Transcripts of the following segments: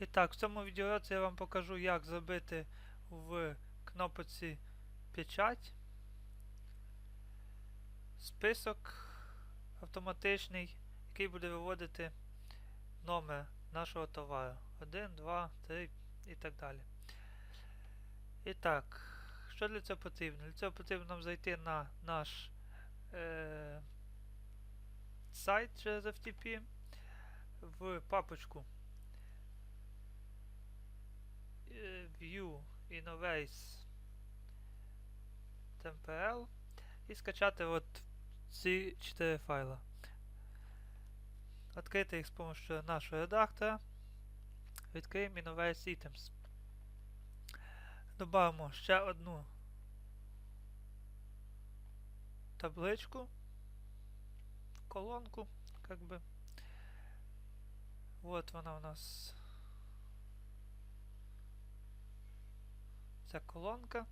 І так, в цьому відеоуроці я вам покажу, як зробити в кнопці печать список автоматичний, який буде виводити номер нашого товару. 1, 2, 3 і так далі. І так, що для цього потрібно? Для цього потрібно нам зайти на наш е, сайт через FTP в папочку View Innovace TMPL і скачати от ці 4 файла. Відкрити їх з допомогою нашого редактора. Відкриємо Innovace Items. Добавимо ще одну табличку, колонку, как бы. Вот вона у нас. Ця колонка.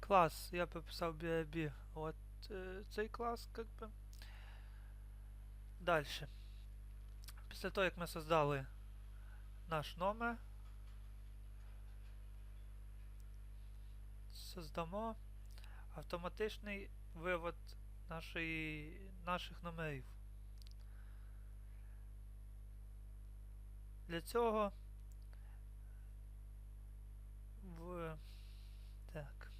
Клас, я прописав BIB. От е, цей клас, как би. Дальше. Після того, як ми создали наш номер, создамо автоматичний вивод нашої, наших номерів. Для цього в так.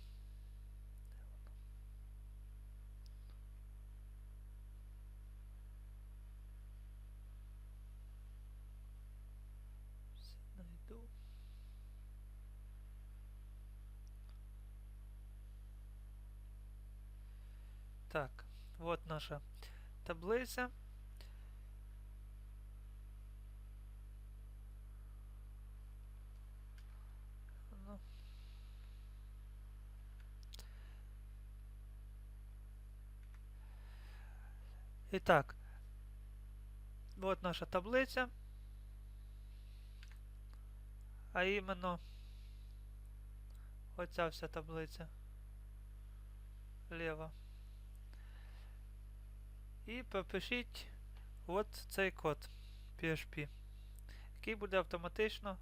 Все найду. Так, вот наша таблиця. Ну. І так, вот наша таблиця. А іменно оця вся таблиця ліва. І пропишіть от цей код PHP, який буде автоматично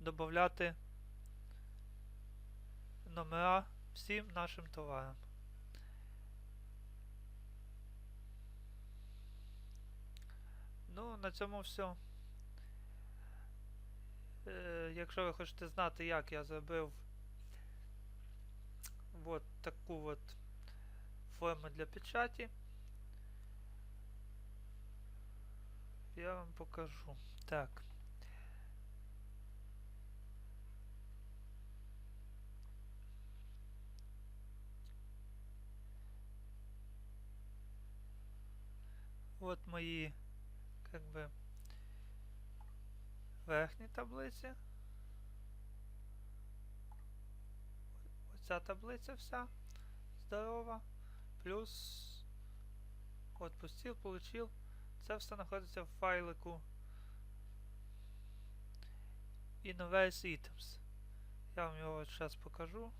додати номера всім нашим товарам. Ну, на цьому все. Е, якщо ви хочете знати, як я зробив от таку от форму для печаті, я вам покажу. Так. Вот мої, как бы, верхні таблиці. Оця таблиця вся здорова. Плюс от пустив, получил. Це все знаходиться в файлику Innovace Items. Я вам його зараз покажу.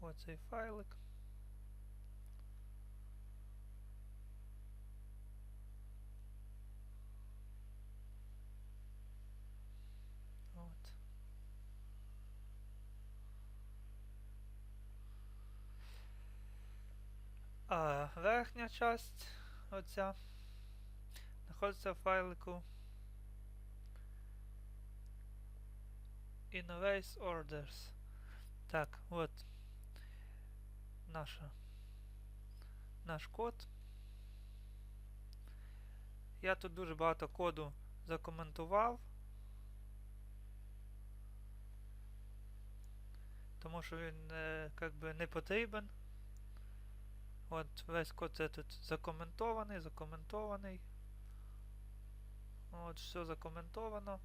Оцей файлик. От. А верхня часть оця знаходиться в файлику Innovace Orders. Так, от наша наш код. Я тут дуже багато коду закоментував. Тому що він е, как би не потрібен. От весь код це тут закоментований, закоментований. От, все закоментовано.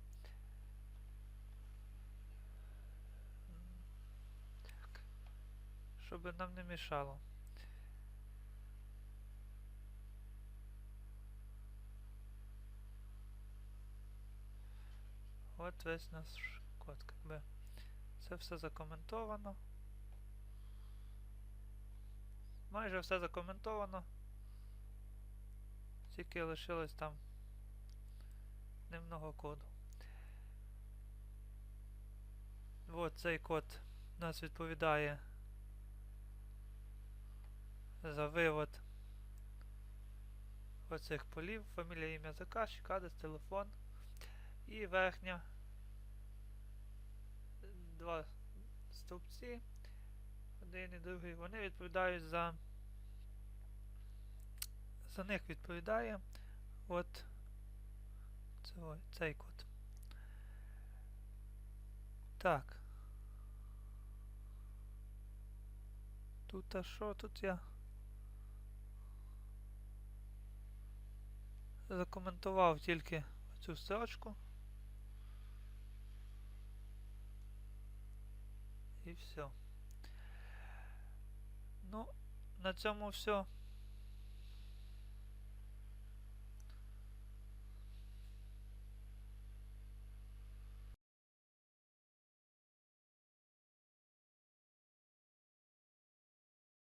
Так. Щоб нам не мішало. От весь наш код, как би. Це все закоментовано. Майже все закоментовано. Тільки лишилось там немного коду. От цей код нас відповідає за вивод оцих полів, фамілія, ім'я заказчика, адрес, телефон і верхня два стовпці, один і другий, вони відповідають за за них відповідає от цей, код. Так. Тут а що? Тут я закоментував тільки цю строчку. І все. Ну, на цьому все.